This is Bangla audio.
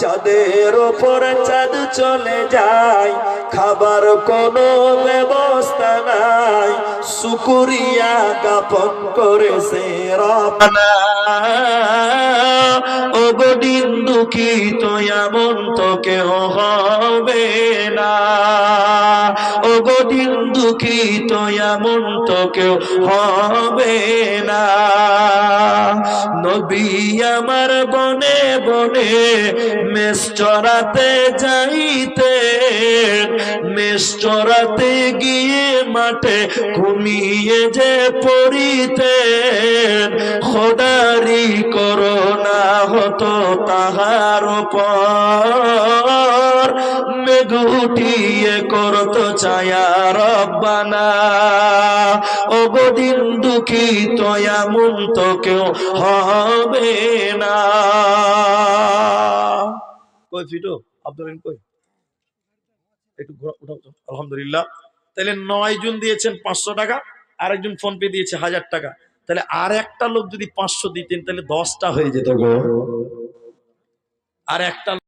চাঁদের ওপর চাঁদ চলে যায়, খাবার কোনো ব্যবস্থা নাই। শুকুরিয়া জ্ঞাপন করেছে রবনা ও গদিন দুঃখিত এমন তো কেউ হবে না। ও গদিন দুঃখিত এমন তো কেউ হবে না। নবী আমার বনে বনে মেষ চড়াতে যাইতে, মেষ চড়াতে গিয়ে মাঠে ঘুমিয়ে যে পড়িতে, খোদারি করোনা হতো তাহার পর উঠিয়ে করতো ছায়া রব্বানা। ও গদিন দুঃখিত তো কেউ হবে না। কই ফিটো আব্দুল কই? একটু উঠাও। আলহামদুলিল্লাহ। তাহলে নয় জন দিয়েছেন পাঁচশো টাকা, আরেকজন ফোন পে দিয়েছে হাজার টাকা। তাহলে আর একটা লোক যদি পাঁচশো দিতেন, তাহলে দশটা হয়ে যেত গো। আর একটা